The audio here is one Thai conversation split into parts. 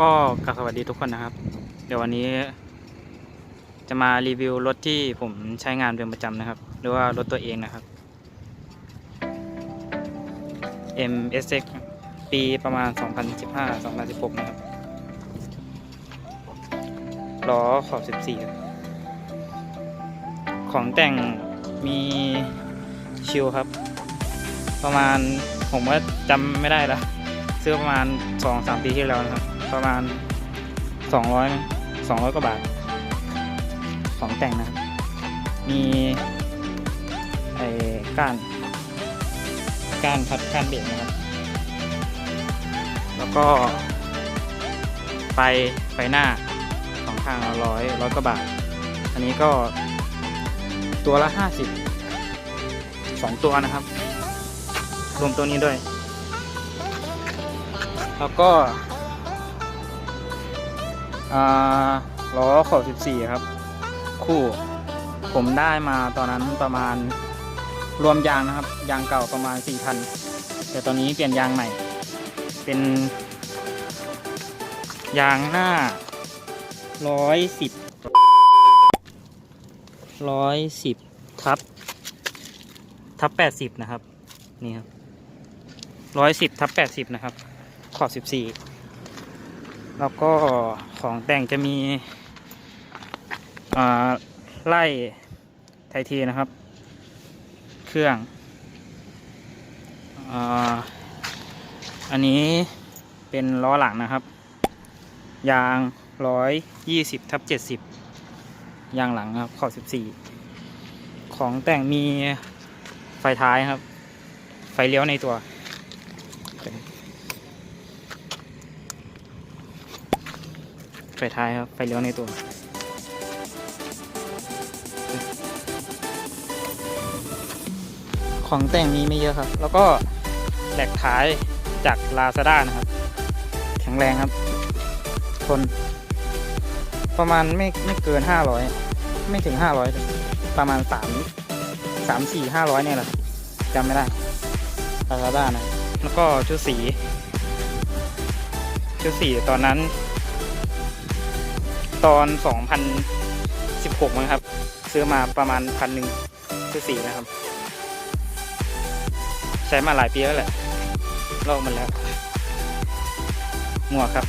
ก็กราบสวัสดีทุกคนนะครับ เดี๋ยววันนี้ จะมารีวิวรถที่ผมใช้งานเป็นประจำนะครับ หรือว่ารถตัวเองนะครับ MSX ปีประมาณ 2015-2016 นะครับล้อขอบ 14ครับของแต่งมีชิลครับ ประมาณผมก็จำไม่ได้ละซื้อประมาณ 2-3 ปีที่แล้วนะครับ ประมาณ 200 200 กว่าบาทของแต่งนะ มีไอ้ก้านก้านพัดก้านเบรกนะครับ แล้วก็ ไฟไฟหน้าสองข้างร้อยร้อยกว่าบาท อันนี้ก็ตัวละห้าสิบสองตัวนะครับ รวมตัวนี้ด้วย แล้วก็ อ่าล้อขอบ 14 ครับ คู่ ผมได้มาตอนนั้นประมาณรวมยางนะครับ ยางเก่าประมาณ 4,000 แต่ตอนนี้เปลี่ยนยางใหม่ เป็น ยางหน้า 110 110ทับทับ 80 นะครับ นี่ครับ 110ทับ 80 นะครับ ขอบ 14 แล้วก็ของแต่งจะมีไล่ไทยทีนะครับ เครื่องอันนี้เป็นล้อหลังนะครับ ยางร้อยยี่สิบทับเจ็ดสิบยางหลังครับขอบสิบสี่ของแต่งมีไฟท้ายครับ ไฟเลี้ยวในตัว ไฟท้ายครับ ไฟเลี้ยวในตัวของแต่งมีไม่เยอะครับ แล้วก็แหลกท้ายจาก Lazada นะครับ แข็งแรงครับ ทน ประมาณไม่ไม่เกิน 500 ไม่ถึง 500เลยประมาณ 3 3 4 500 เนี่ยแหละจำไม่ได้ Lazada นะ แล้วก็ชุดสี ชุดสีตอนนั้น ตอน 2016มั้งครับ ซื้อมาประมาณพันหนึ่งชุดสีนะครับ ใช้มาหลายปีแล้วแหละ ลอกมันแล้ว หมวกครับ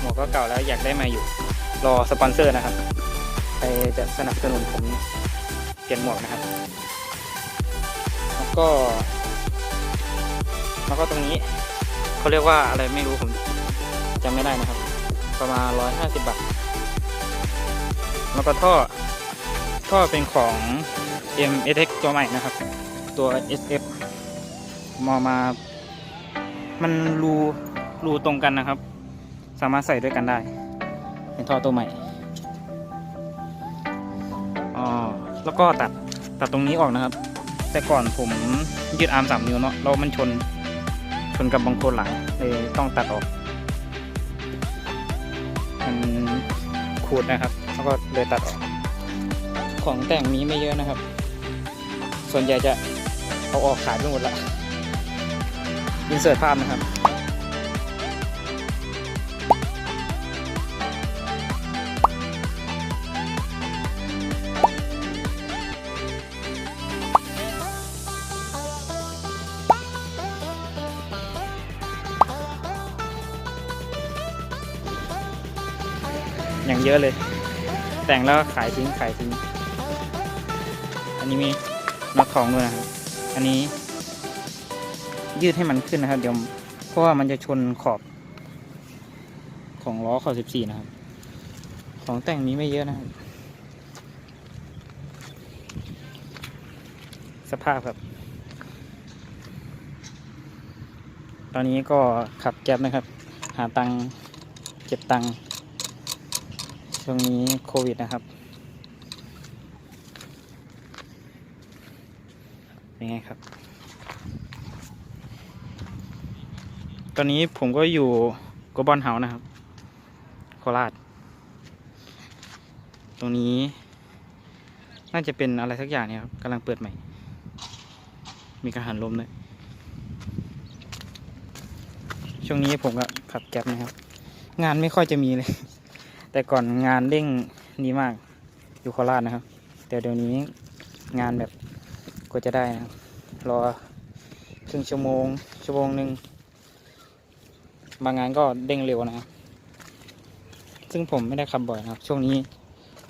หมวกก็เก่าแล้วอยากได้มาอยู่ รอสปอนเซอร์นะครับใครจะสนับสนุนผมเปลี่ยนหมวกนะครับ แล้วก็ แล้วก็ตรงนี้เขาเรียกว่าอะไรไม่รู้ผมจำไม่ได้นะครับ ประมาณร้อยห้าสิบาท แล้วก็ท่อ ท่อเป็นของ M S X ตัวใหม่นะครับ ตัว S F มอมา มันรูรูตรงกันนะครับ สามารถใส่ด้วยกันได้ เป็นท่อตัวใหม่อ๋อแล้วก็ตัดตัดตรงนี้ออกนะครับ แต่ก่อนผมยืดอาร์มสามนิ้วเนาะแล้วมันชนชนกับบางโคลนหลังเลยต้องตัดออก ขูดนะครับ แล้วก็เลยตัดออก ของแต่งมีไม่เยอะนะครับ ส่วนใหญ่จะเอาออกขายไปหมดละอินเสิร์ตภาพนะครับ อย่างเยอะเลย แต่งแล้วก็ขายทิ้งขายทิ้ง อันนี้มีน็อตของด้วยนะครับ อันนี้ ยืดให้มันขึ้นนะครับ เดี๋ยวเพราะว่ามันจะชนขอบ ของล้อขอบ14นะครับ ของแต่งนี้ไม่เยอะนะครับ สภาพครับ ตอนนี้ก็ขับแก๊บนะครับ หาตังค์เก็บตังค์ ช่วงนี้โควิดนะครับ เป็นไงครับ ตอนนี้ผมก็อยู่โกบอนเฮานะครับ โคราช ตรงนี้ น่าจะเป็นอะไรสักอย่างเนี่ยครับกำลังเปิดใหม่ มีการหันลมด้วยช่วงนี้ผมก็ขับแก๊ปนะครับ งานไม่ค่อยจะมีเลย แต่ก่อนงานเร่งดีมากอยู่โคราชนะครับ แต่เดี๋ยวนี้งานแบบกว่าจะได้นะรรอครึ่งชั่วโมง ชั่วโมงหนึ่งบางงานก็เด้งเร็วนะครับซึ่งผมไม่ได้ขับบ่อยนะครับ ช่วงนี้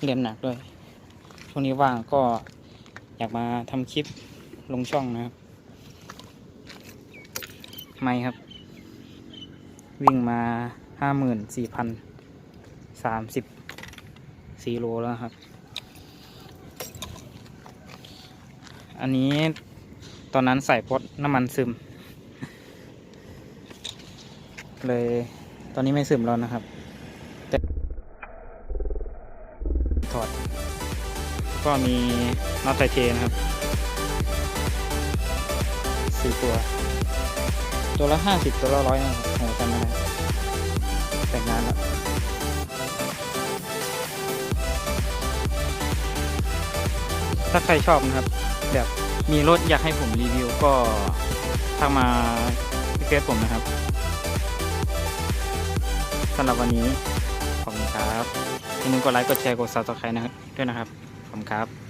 เรียนหนักด้วย ช่วงนี้ว่างก็อยากมาทำคลิปลงช่องนะครับ ไม่ครับ วิ่งมาห้าหมื่นสี่พัน สามสิบสี่โลแล้วครับ อันนี้ตอนนั้นใส่พดน้ำมันซึม เลยตอนนี้ไม่ซึมแล้วนะครับถอด ก็มีน็อตไทเทนครับสี่ตัว ตัวละห้าสิบตัวละร้อยนะครับผมจำไม่ได้ ถ้าใครชอบนะครับ แบบมีรถอยากให้ผมรีวิวก็ทักมาที่เฟซผมนะครับสำหรับวันนี้ ขอบคุณครับอย่าลืมกดไลค์กดแชร์กด subscribe นะครับด้วยนะครับ ขอบคุณครับ